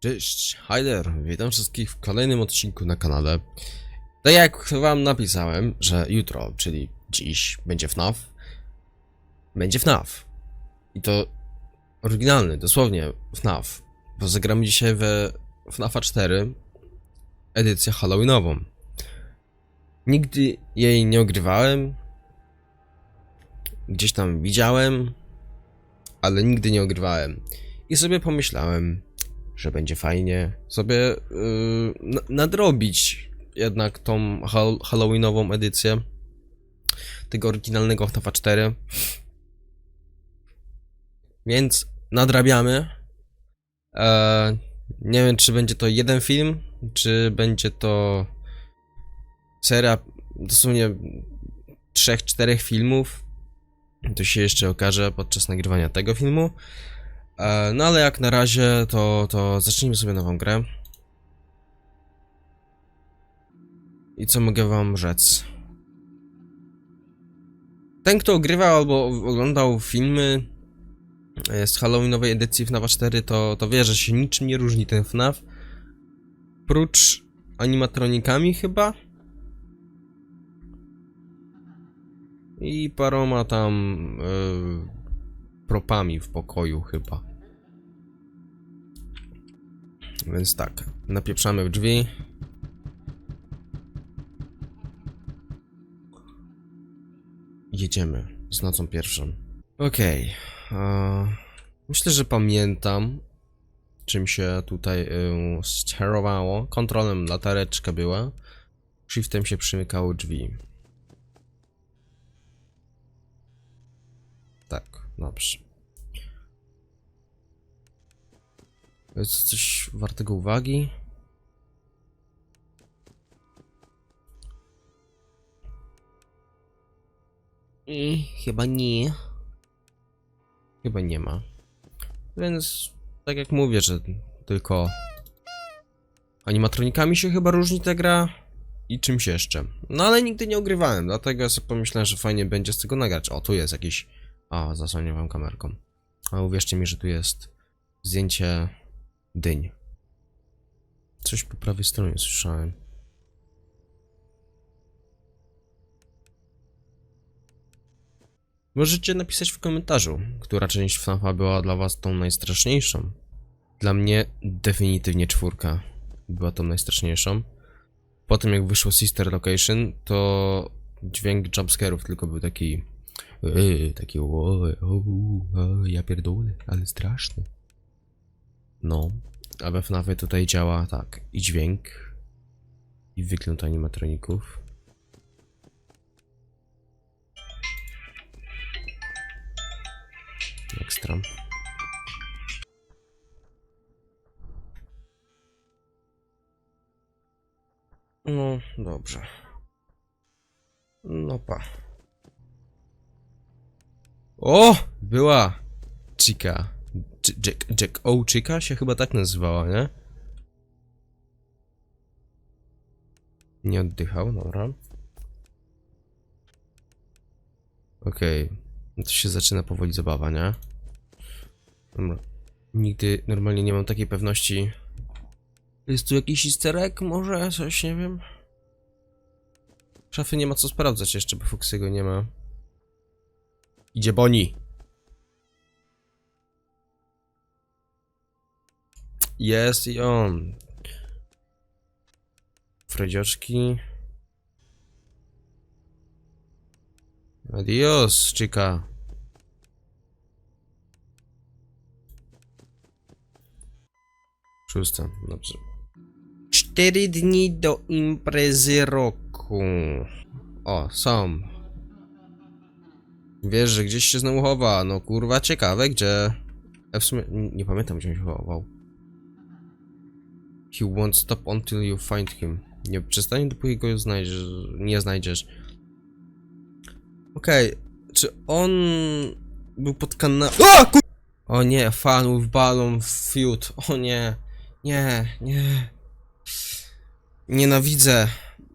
Cześć, Hyder, witam wszystkich w kolejnym odcinku na kanale. Tak jak wam napisałem, że jutro, czyli dziś, będzie FNAF, będzie FNAF. I to oryginalny, dosłownie FNAF, bo zagramy dzisiaj we FNAFa 4, edycję Halloweenową. Nigdy jej nie ogrywałem, gdzieś tam widziałem, ale nigdy nie ogrywałem. I sobie pomyślałem, że będzie fajnie sobie yy, na- nadrobić jednak tą hal- halloweenową edycję tego oryginalnego FNAFa 4. Więc nadrabiamy. E, nie wiem, czy będzie to jeden film, czy będzie to seria dosłownie trzech, czterech filmów. To się jeszcze okaże podczas nagrywania tego filmu. E, No ale jak na razie, to, to zacznijmy sobie nową grę. I co mogę wam rzec? Ten, kto ogrywał albo oglądał filmy e, z Halloweenowej edycji FNAF 4, to, to wie, że się niczym nie różni ten FNAF. Prócz animatronikami chyba. I paroma tam e, propami w pokoju chyba. Więc tak, napieprzamy w drzwi. Jedziemy z nocą pierwszą. Okej. e, myślę, że pamiętam, czym się tutaj y, sterowało. Kontrolem latareczka była. Shiftem się przymykało drzwi. Tak, dobrze. Jest coś wartego uwagi? I chyba nie. Chyba nie ma. Więc tak jak mówię, że tylko animatronikami się chyba różni ta gra i czymś jeszcze. No ale nigdy nie ogrywałem, dlatego ja sobie pomyślałem, że fajnie będzie z tego nagrać. O, tu jest jakiś... A, zasłonię wam kamerką. A uwierzcie mi, że tu jest zdjęcie dyń. Coś po prawej stronie słyszałem. Możecie napisać w komentarzu, która część FNAFa była dla was tą najstraszniejszą. Dla mnie definitywnie czwórka była tą najstraszniejszą. Potem jak wyszło Sister Location, to dźwięk jumpscare'ów tylko był taki... Yy, taki o, o, o, ja pierdolę, ale straszny. No, a we FNAFie tutaj działa tak, i dźwięk, i wygląd animatroników. Ekstra. No, dobrze. No pa. O! Była! Chica. Jack, Jack O. Chica się chyba tak nazywała, nie? Nie oddychał, dobra. Okej. No to się zaczyna powoli zabawa, nie? Dobra. Nigdy normalnie nie mam takiej pewności. Jest tu jakiś easter egg? Może? Coś, nie wiem. Szafy nie ma co sprawdzać jeszcze, bo Foxy'ego nie ma. Idzie Boni. Jest i on. Fredzioczki. Adios, chica. Szósta, dobrze. Cztery dni do imprezy roku. O, są. Wiesz, że gdzieś się znowu chowa. No kurwa, ciekawe, gdzie. Ja w sumie nie, pamiętam, gdzie się chował. He won't stop until you find him. Nie przestanie, dopóki go znajdziesz, nie znajdziesz. Okej, czy on był pod kanałem... O nie, fanów balon feud. O nie, nie, nie. Nienawidzę.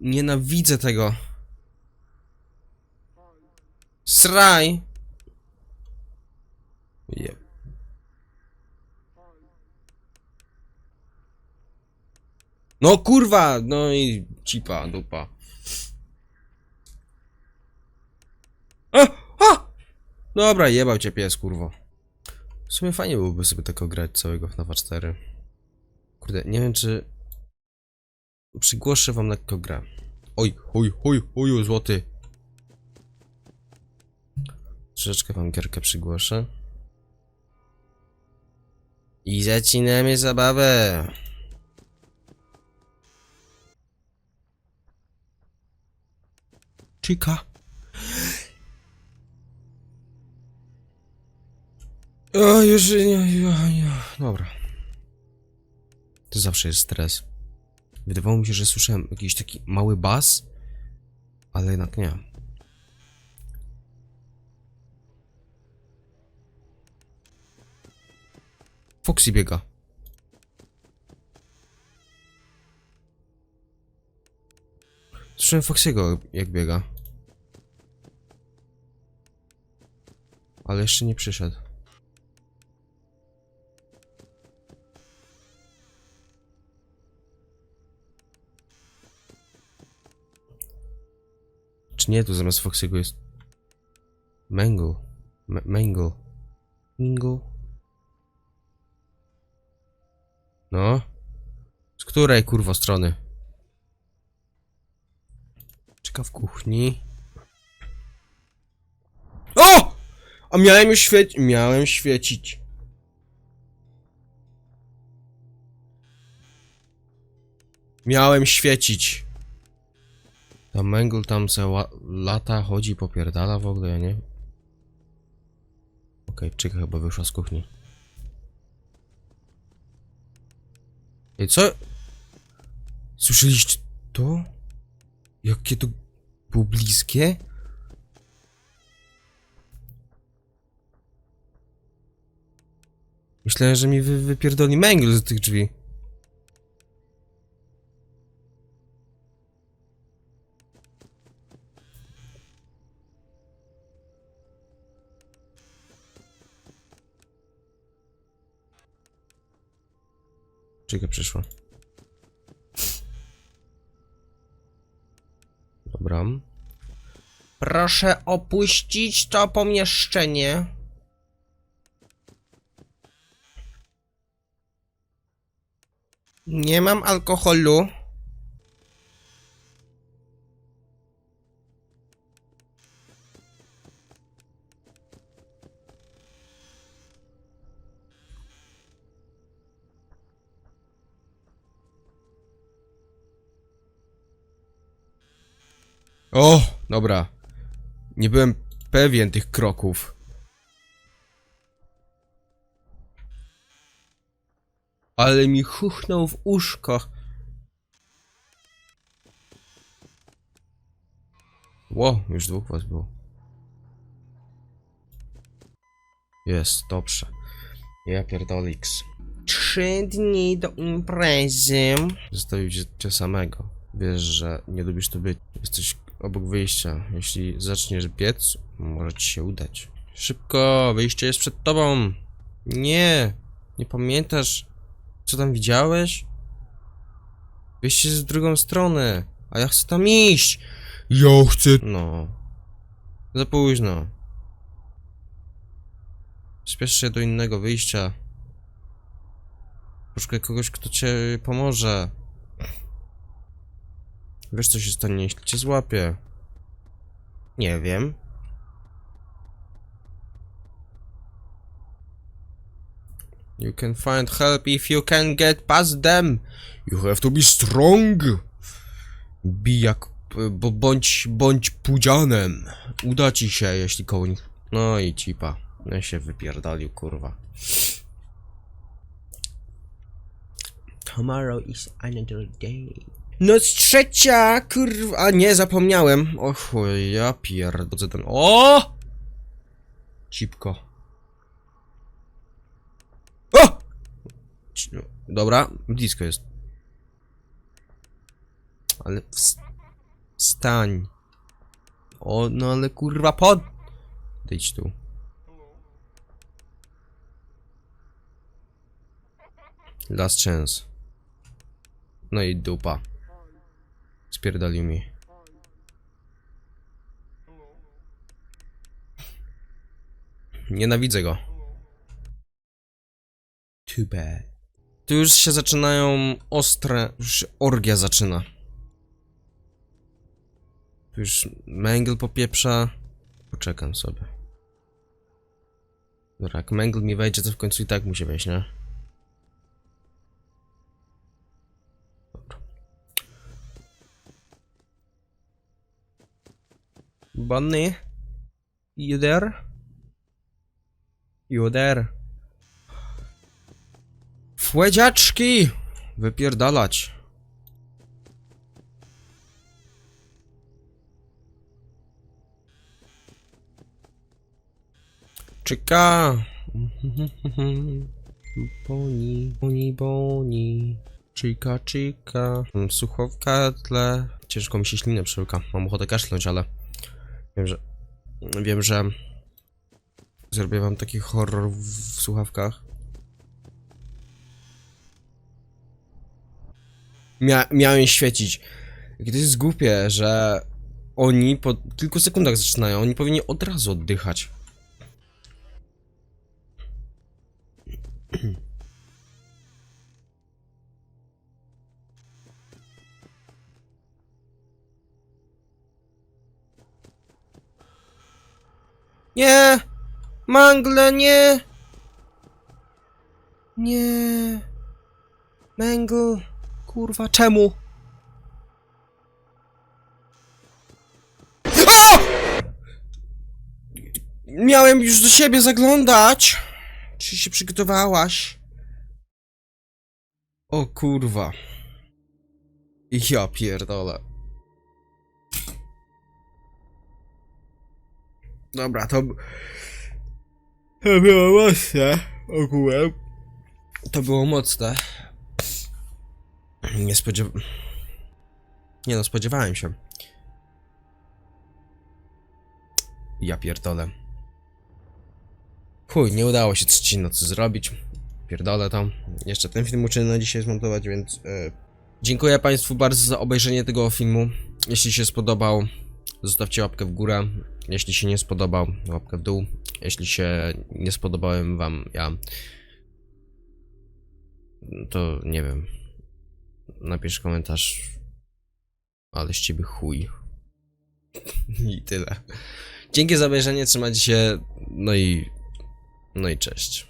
Nienawidzę tego. Sraj. Jep. No kurwa! No i cipa, dupa. A! A! Dobra, jebał cię pies, kurwo. W sumie fajnie byłoby sobie tak grać całego FNAFa 4. Kurde, nie wiem czy... Przygłoszę wam lekko grę. Oj, oj, oj, oj, złoty. Troszeczkę wam gierkę przygłoszę. I zaczynamy zabawę. Chica. O, już nie, nie, nie. Dobra. To zawsze jest stres. Wydawało mi się, że słyszałem jakiś taki mały bas, ale jednak nie. Foxy biega. Słyszałem Foxy'ego jak biega. Ale jeszcze nie przyszedł. Czy nie, tu zamiast Foxy'ego jest... Mangle. M Mangle. Mingle. No? Z której kurwa strony? Czeka w kuchni. A miałem już świecić. Miałem świecić. Miałem świecić. Tam Mengul tam se lata, chodzi, popierdala w ogóle, ja nie? Okej, czyka chyba wyszła z kuchni. Ej, co? Słyszeliście to? Jakie to było bliskie? Myślałem, że mi wy, wypierdoli Mengul z tych drzwi. Czeka przyszła. Dobra. Proszę opuścić to pomieszczenie. Nie mam alkoholu. O, dobra. Nie byłem pewien tych kroków. Ale mi chuchnął w uszko. Ło, już dwóch was było. Jest, dobrze. Ja pierdoliks. Trzy dni do imprezy. Zostawił cię, cię samego. Wiesz, że nie lubisz tu być. Jesteś obok wyjścia. Jeśli zaczniesz biec, może ci się udać. Szybko, wyjście jest przed tobą. Nie, nie pamiętasz, co tam widziałeś? Wyjście jest z drugą stronę, a ja chcę tam iść. Ja chcę. No. Za późno. Spiesz się do innego wyjścia. Poszukaj kogoś, kto cię pomoże. Wiesz, co się stanie, jeśli cię złapie? Nie wiem. You can find help if you can get past them. You have to be strong. Bij jak... Bo bądź... bądź pudzianem. Uda ci się, jeśli koło nich... No i cipa. No się wypierdolił, kurwa. Tomorrow is another day. Noc trzecia, kurwa, a nie, zapomniałem. O chuj, ja pierdolę ten... O! Cipko. O! Ci- no, Dobra, blisko jest. Ale ws- wstań. O, no ale kurwa pod... Dejdź tu. Last chance. No i dupa. Spierdolił mi. Nienawidzę go. Too bad. Tu już się zaczynają ostre... Już się orgia zaczyna. Tu już Mengel popieprza. Poczekam sobie. Dobra, jak Mengel mi wejdzie, to w końcu i tak musi wejść, nie? Dobra. Bunny? You there? You there? Fłedziaczki! Wypierdalać. Czyka! Boni, boni, boni. Czyka, czyka. Mm, Sucho w katle. Ciężko mi się ślinę przełyka. Mam ochotę kaszlnąć, ale... Wiem, że... Wiem, że... Zrobię wam taki horror w słuchawkach. Mia miałem świecić. Jakie to jest głupie, że oni po kilku sekundach zaczynają. Oni powinni od razu oddychać. Nie! Mangle, nie! Nie! Mangle, kurwa, czemu? Miałem już do siebie zaglądać. Czy się przygotowałaś? O kurwa. Ja pierdolę. Dobra, to... To było mocne, ogółem. To było mocne. Nie spodziewałem... Nie no, spodziewałem się. Ja pierdolę. Chuj, nie udało się trzeciej nocy zrobić. Pierdolę tam. Jeszcze ten film muszę na dzisiaj zmontować, więc... e, Dziękuję Państwu bardzo za obejrzenie tego filmu. Jeśli się spodobał, zostawcie łapkę w górę. Jeśli się nie spodobał, łapkę w dół. Jeśli się nie spodobałem Wam, ja... To nie wiem. Napisz komentarz. Ale z ciebie chuj. I tyle. Dzięki za obejrzenie, trzymajcie się. No i. No i cześć.